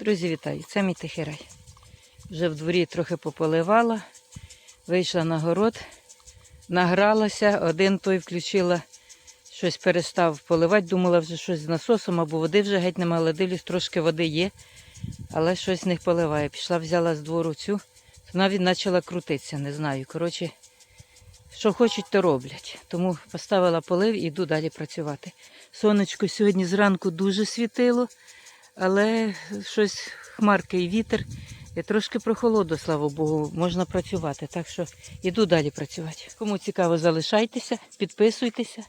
Друзі, вітаю! Це мій тихий рай. Вже в дворі трохи пополивала, вийшла на город, награлася, один той включила, щось перестав поливати, думала вже щось з насосом або води вже геть нема, але дивлюсь, трошки води є, але щось не поливає. Пішла, взяла з двору цю, навіть почала крутитися, не знаю. Коротше, що хочуть, то роблять. Тому поставила полив і йду далі працювати. Сонечко сьогодні зранку дуже світило, але щось хмарки і вітер. І трошки прохолодно, слава Богу, можна працювати. Так що йду далі працювати. Кому цікаво, залишайтеся, підписуйтеся,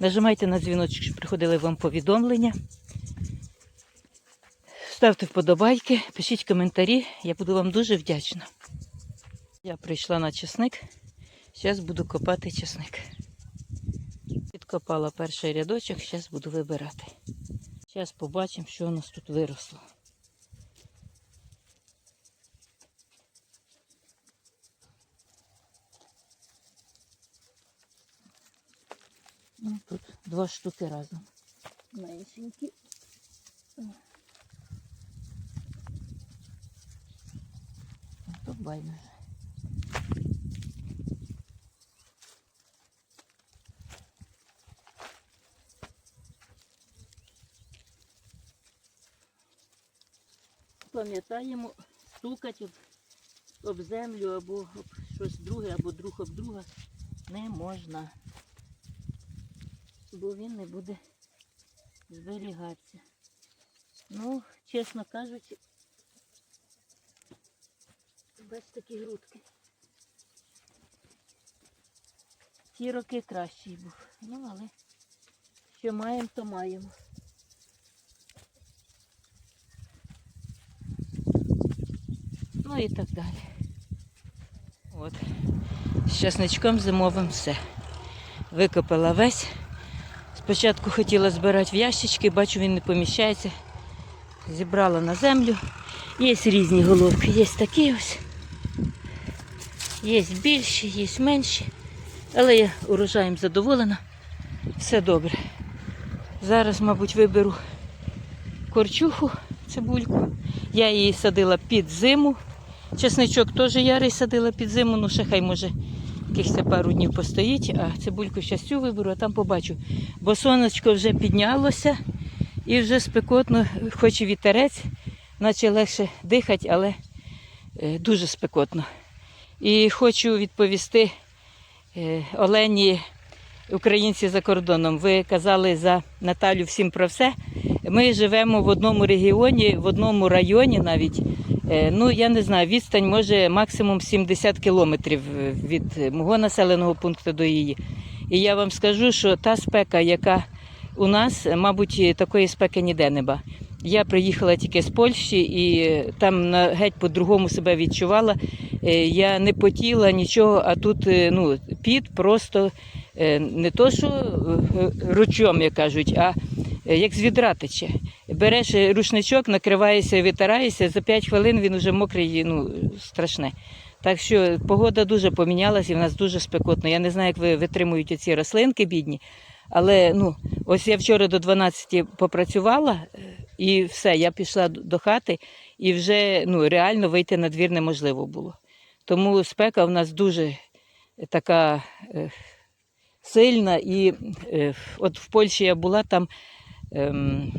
нажимайте на дзвіночок, щоб приходили вам повідомлення. Ставте вподобайки, пишіть коментарі, я буду вам дуже вдячна. Я прийшла на чесник. Зараз буду копати чесник. Підкопала перший рядочок, зараз буду вибирати. Зараз побачимо, що у нас тут виросло. Ну, тут два штуки разом. Меншенькі. Тут байдуже. Пам'ятаємо, стукати об, землю або об щось друге, або друг об друга не можна. Бо він не буде зберігатися. Ну, чесно кажучи, без такі грудки. Ті роки кращий був. Ну, але що маємо, то маємо. І так далі. От. З часничком зимовим все. Викопала весь. Спочатку хотіла збирати в ящички, бачу, він не поміщається. Зібрала на землю. Є різні головки, є такі ось. Є більші, є менші. Але я урожаєм задоволена. Все добре. Зараз, мабуть, виберу корчуху, цибульку. Я її садила під зиму. Чесничок теж ярий садила під зиму, ну ще хай може якихось пару днів постоїть, а цибульку зараз цю виберу, а там побачу. Бо сонечко вже піднялося і вже спекотно, хоч і вітерець, наче легше дихати, але е, дуже спекотно. І хочу відповісти е, Олені, українці за кордоном. Ви казали за Наталю всім про все. Ми живемо в одному регіоні, в одному районі навіть. Е, Ну, я не знаю, відстань може максимум 70 кілометрів е, від мого населеного пункту до її. І я вам скажу, що та спека, яка у нас, мабуть, такої спеки ніде нема. Я приїхала тільки з Польщі і там геть по-другому себе відчувала. Е, Я не потіла нічого, а тут е, ну, під просто е, не то, що е, ручом, як кажуть, а е, як з відра тече. Береш е, рушничок, накриваєшся, витираєшся, за 5 хвилин він вже мокрий, ну, страшне. Так що погода дуже помінялася і в нас дуже спекотно. Я не знаю, як ви витримуєте ці рослинки бідні. Але ну, ось я вчора до 12 попрацювала е, і все, я пішла до хати і вже ну, реально вийти на двір неможливо було. Тому спека в нас дуже така е, сильна. І е, от в Польщі я була там. Ем,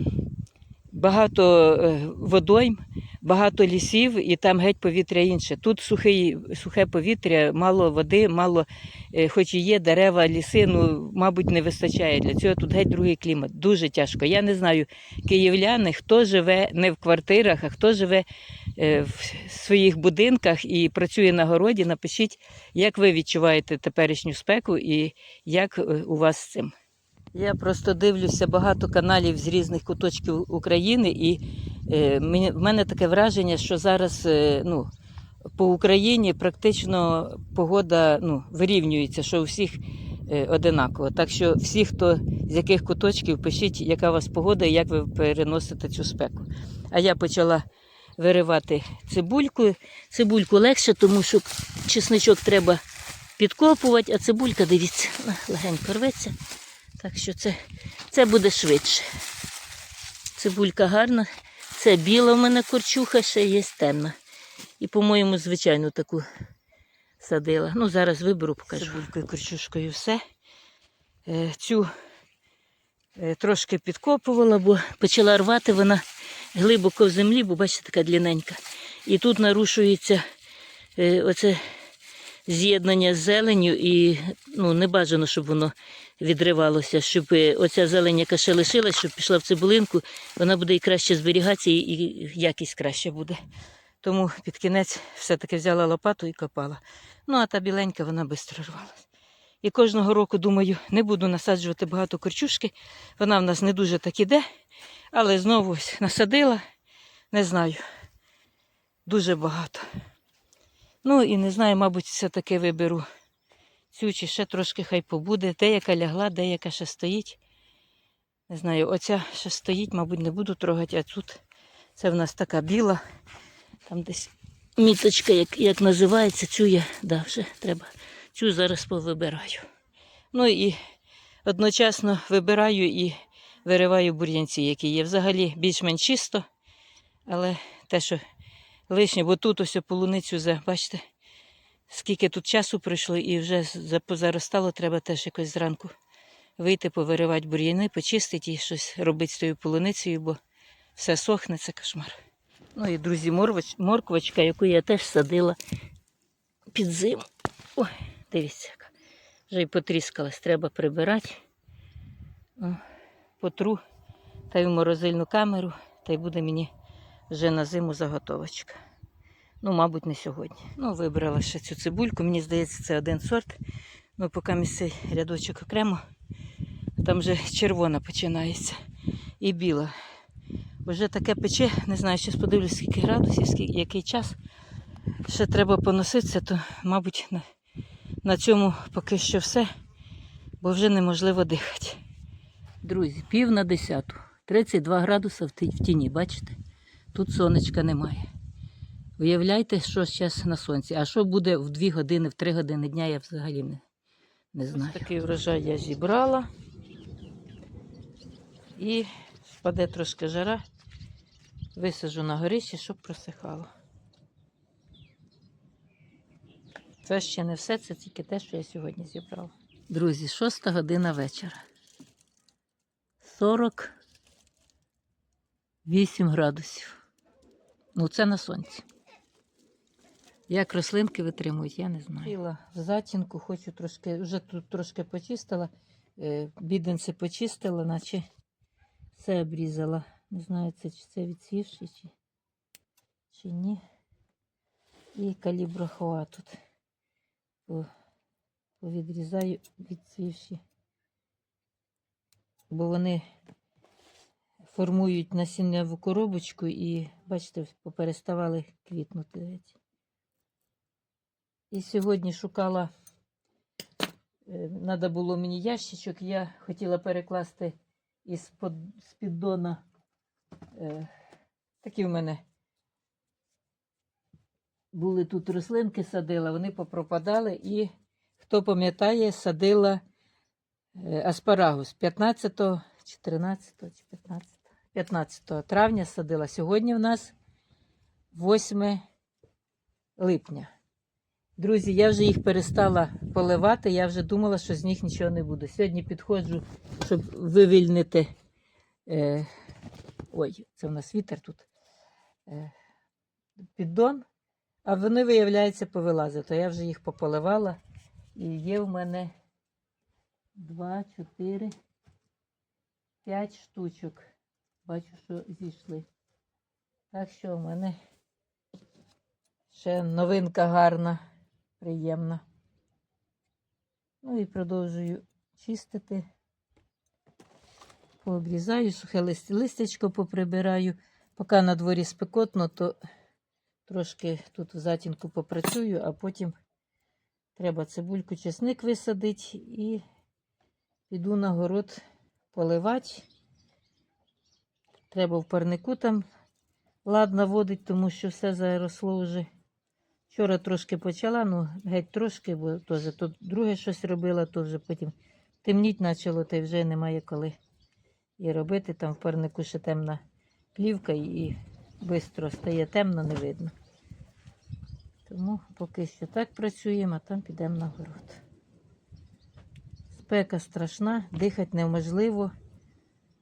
Багато е, водойм, багато лісів, і там геть повітря інше. Тут сухий, сухе повітря, мало води, мало, е, хоч і є дерева, ліси, ну, мабуть, не вистачає для цього. Тут геть другий клімат. Дуже тяжко. Я не знаю, київляни, хто живе не в квартирах, а хто живе е, в своїх будинках і працює на городі. Напишіть, як ви відчуваєте теперішню спеку і як у вас з цим. Я просто дивлюся багато каналів з різних куточків України, і е, в мене таке враження, що зараз е, ну, по Україні практично погода ну, вирівнюється, що у всіх е, одинаково. Так що всі, хто з яких куточків, пишіть, яка у вас погода і як ви переносите цю спеку. А я почала виривати цибульку. Цибульку легше, тому що чесничок треба підкопувати, а цибулька, дивіться, легенько рветься. Так що це, це буде швидше. Цибулька гарна, Це біла в мене корчуха, ще є темна. І, по-моєму, звичайну таку садила. Ну, зараз виберу, покажу. Цибулькою, корчушкою все. Е, Цю е, трошки підкопувала, бо почала рвати вона глибоко в землі, бо бачите, така длинненька. І тут нарушується е, оце з'єднання з зеленю, і ну, не бажано, щоб воно відривалося, щоб е, оця зелень, яка ще лишилась, щоб пішла в цибулинку, вона буде і краще зберігатися, і, якість краще буде. Тому під кінець все-таки взяла лопату і копала. Ну, а та біленька, вона швидко рвалась. І кожного року, думаю, не буду насаджувати багато корчушки. Вона в нас не дуже так іде, але знову ось насадила, не знаю, дуже багато. Ну і не знаю, мабуть, все-таки виберу цю чи ще трошки хай побуде. Деяка лягла, деяка ще стоїть. Не знаю, оця ще стоїть, мабуть, не буду трогати, а тут це в нас така біла. Там десь міточка, як, як називається, цю я да, вже треба. Цю зараз повибираю. Ну і одночасно вибираю і вириваю бур'янці, які є. Взагалі більш-менш чисто, але те, що лишнє, бо тут ось полуницю, за- бачите, скільки тут часу пройшло і вже позаростало, треба теж якось зранку вийти, повиривати бур'яни, почистити і щось робити з тою полуницею, бо все сохне, це кошмар. Ну і, друзі, морвоч, морквочка, яку я теж садила під зиму. Ой, дивіться. Вже й потріскалась, треба прибирати. Потру та й в морозильну камеру, та й буде мені вже на зиму заготовочка. Ну, мабуть, не сьогодні. Ну, вибрала ще цю цибульку. Мені здається, це один сорт. Ну, поки мій цей рядочок окремо. Там вже червона починається і біла. Вже таке пече, не знаю, зараз подивлюсь, скільки градусів, скільки, який час. Ще треба поноситися, то, мабуть, на, на цьому поки що все, бо вже неможливо дихати. Друзі, пів на десяту. 32 градуси в тіні, бачите? Тут сонечка немає. Уявляйте, що зараз на сонці. А що буде в 2 години, в 3 години дня, я взагалі не, не знаю. Ось такий врожай я зібрала. І впаде трошки жара. Висаджу на горищі, щоб просихало. Це ще не все, це тільки те, що я сьогодні зібрала. Друзі, шоста година вечора. 48 градусів. Ну, це на сонці. Як рослинки витримують, я не знаю. Сіла в затінку, хочу трошки, вже тут трошки почистила. Е, Біденці почистила, наче все обрізала. Не знаю, це, чи це відсівши, чи, чи ні. І калібрахоа тут по- повідрізаю відсвівші. Бо вони формують насінневу коробочку і, бачите, попереставали квітнути. І сьогодні шукала, треба було мені ящичок, я хотіла перекласти із піддона. Е, такі в мене були тут рослинки, садила, вони попропадали. І хто пам'ятає, садила е, аспарагус 15, 14 чи 15, 15 травня садила. Сьогодні в нас 8 липня. Друзі, я вже їх перестала поливати, я вже думала, що з них нічого не буде. Сьогодні підходжу, щоб вивільнити. Е, ой, це в нас вітер тут. Е, піддон. А вони, виявляється, повилазили. То я вже їх пополивала. І є в мене 2, 4, 5 штучок. Бачу, що зійшли. Так що в мене ще новинка гарна, приємна. Ну і продовжую чистити. Пообрізаю, сухе лист, листячко поприбираю. Поки на дворі спекотно, то трошки тут в затінку попрацюю, а потім треба цибульку, чесник висадити і піду на город поливати. Треба в парнику там лад наводити, тому що все заросло вже. Вчора трошки почала, ну геть трошки, бо теж тут друге щось робила, то вже потім темніть почало, та й вже немає коли і робити. Там в парнику ще темна плівка, і швидко стає темно, не видно. Тому поки що так працюємо, а там підемо на город. Спека страшна, дихати неможливо.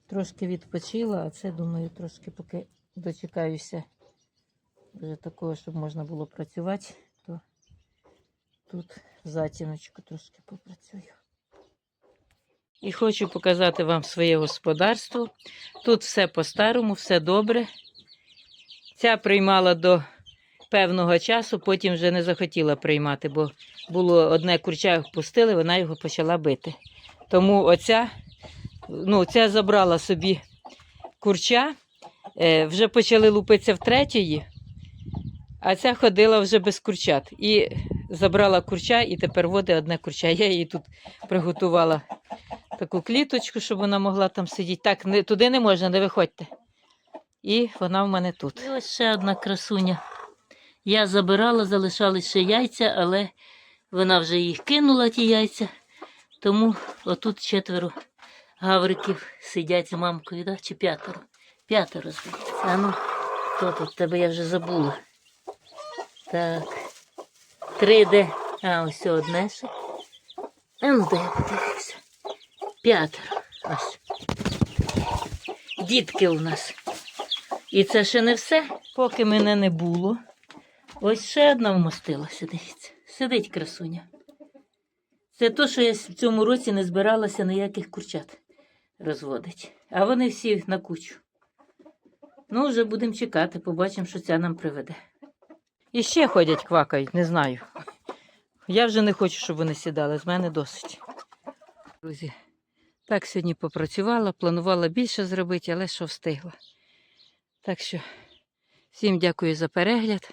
Трошки відпочила, а це, думаю, трошки поки дочекаюся вже такого, щоб можна було працювати, то тут затіночку трошки попрацюю. І хочу показати вам своє господарство. Тут все по-старому, все добре. Ця приймала до певного часу, потім вже не захотіла приймати, бо було одне курча пустили, вона його почала бити. Тому оця, ну, ця забрала собі курча, е, вже почали лупитися в третьої, а ця ходила вже без курчат. І забрала курча, і тепер водить одне курча. Я їй тут приготувала таку кліточку, щоб вона могла там сидіти. Так, не, туди не можна, не виходьте. І вона в мене тут. І ось ще одна красуня. Я забирала, залишались ще яйця, але вона вже їх кинула, ті яйця. Тому отут четверо гавриків сидять з мамкою, да? чи п'ятеро. П'ятеро здається. А ну, хто тут? Тебе я вже забула. Так. Три де. А, ось одне ще. А ну, дай я подивлюся. П'ятеро. Ось. Дітки у нас. І це ще не все. Поки мене не було. Ось ще одна вмостилася, дивіться. Сидить красуня. Це то, що я в цьому році не збиралася ніяких курчат розводити. А вони всі на кучу. Ну, вже будемо чекати, побачимо, що ця нам приведе. І ще ходять, квакають, не знаю. Я вже не хочу, щоб вони сідали, з мене досить. Друзі, так сьогодні попрацювала, планувала більше зробити, але що встигла. Так що всім дякую за перегляд,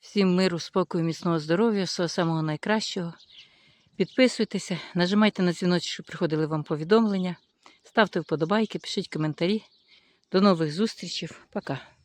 всім миру, спокою, міцного здоров'я, всього самого найкращого. Підписуйтеся, нажимайте на дзвіночок, щоб приходили вам повідомлення. Ставте вподобайки, пишіть коментарі. До нових зустрічей. Пока.